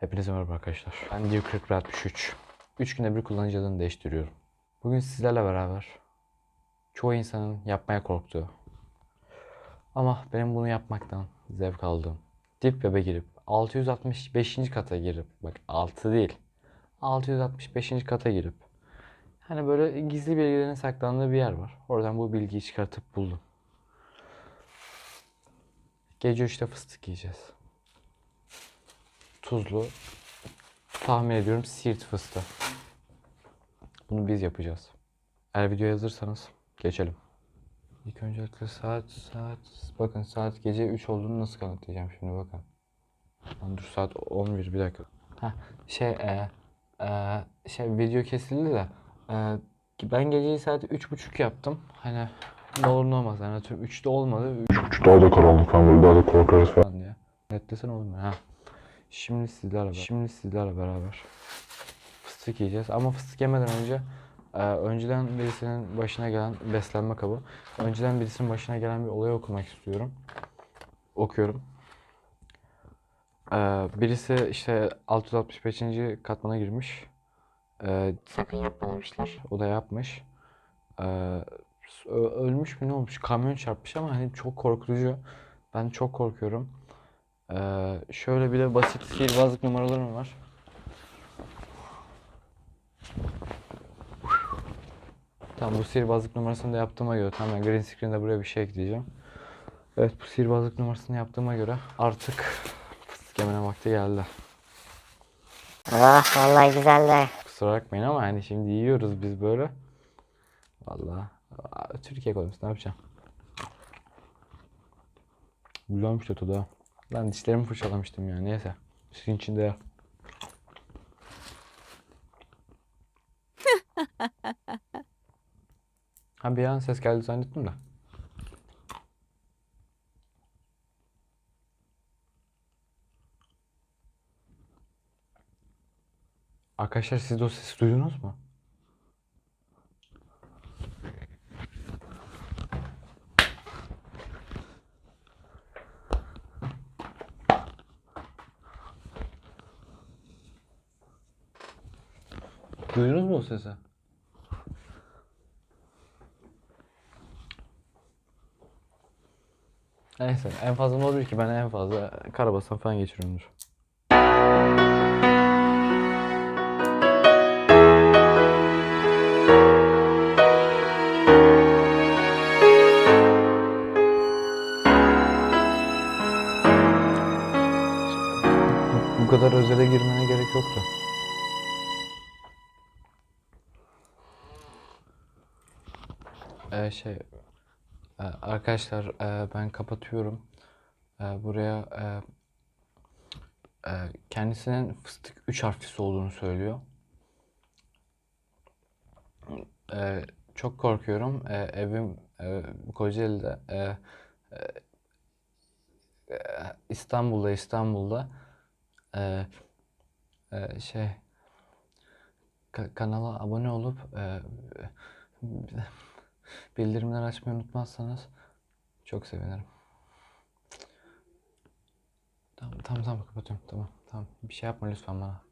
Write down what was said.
Hepinize merhaba arkadaşlar. Ben Dio 4063. 3 günde bir kullanıcı adını değiştiriyorum. Bugün sizlerle beraber çoğu insanın yapmaya korktuğu ama benim bunu yapmaktan zevk aldığım Deep Web'e girip 665. kata girip bak 6 değil 665. kata girip hani böyle gizli bilgilerin saklandığı bir yer var. Oradan bu bilgiyi çıkartıp buldum. Gece 3'te fıstık yiyeceğiz. Tuzlu. Tahmin ediyorum siirt fıstığı. Bunu biz yapacağız. Eğer videoya hazırsanız geçelim. İlk öncelikle saat saat bakın saat gece 3 olduğunu nasıl kanıtlayacağım şimdi bakın. Lan dur saat 11 bir dakika. Ha şey e, e, şey video kesildi de e, ben geceyi saat 3.30 yaptım. Hani ne olur ne olmaz. Yani atıyorum 3'te olmadı. Şu daha da karanlık falan böyle daha da korkarız falan. falan diye. Netlesene oğlum ya. Ha. Şimdi sizlerle beraber. Şimdi sizlerle beraber. Fıstık yiyeceğiz. Ama fıstık yemeden önce e, önceden birisinin başına gelen beslenme kabı. Önceden birisinin başına gelen bir olayı okumak istiyorum. Okuyorum. E, birisi işte 665. katmana girmiş. E, Sakın yapma demişler. o da yapmış. Ö- ölmüş mü ne olmuş? Kamyon çarpmış ama hani çok korkutucu. Ben çok korkuyorum. Ee, şöyle bir de basit sihirbazlık numaralarım var. Tamam bu sihirbazlık numarasını da yaptığıma göre tamam ben green screen'de buraya bir şey ekleyeceğim. Evet bu sihirbazlık numarasını yaptığıma göre artık fıstık yemene vakti geldi. Ah vallahi güzel de. Kusura bakmayın ama hani şimdi yiyoruz biz böyle. Vallahi Türkiye ekonomisi ne yapacağım? Güzelmiş de tadı. Lan dişlerimi fırçalamıştım ya neyse. Sizin içinde ya. Ha bir an ses geldi zannettim de. Arkadaşlar siz de o sesi duydunuz mu? Duydunuz mu o sesi? Neyse en fazla ne olur ki ben en fazla karabasan falan geçiriyorumdur. Bu kadar özele girmene gerek yoktu. Ee, şey e, arkadaşlar e, ben kapatıyorum. E, buraya e, e, kendisinin fıstık 3 harflisi olduğunu söylüyor. E, çok korkuyorum. E, evim e, Kocaeli'de e, e, İstanbul'da İstanbul'da e, e, şey ka- kanala abone olup e, bildirimleri açmayı unutmazsanız çok sevinirim. Tamam tamam tamam kapatıyorum tamam tamam bir şey yapma lütfen bana.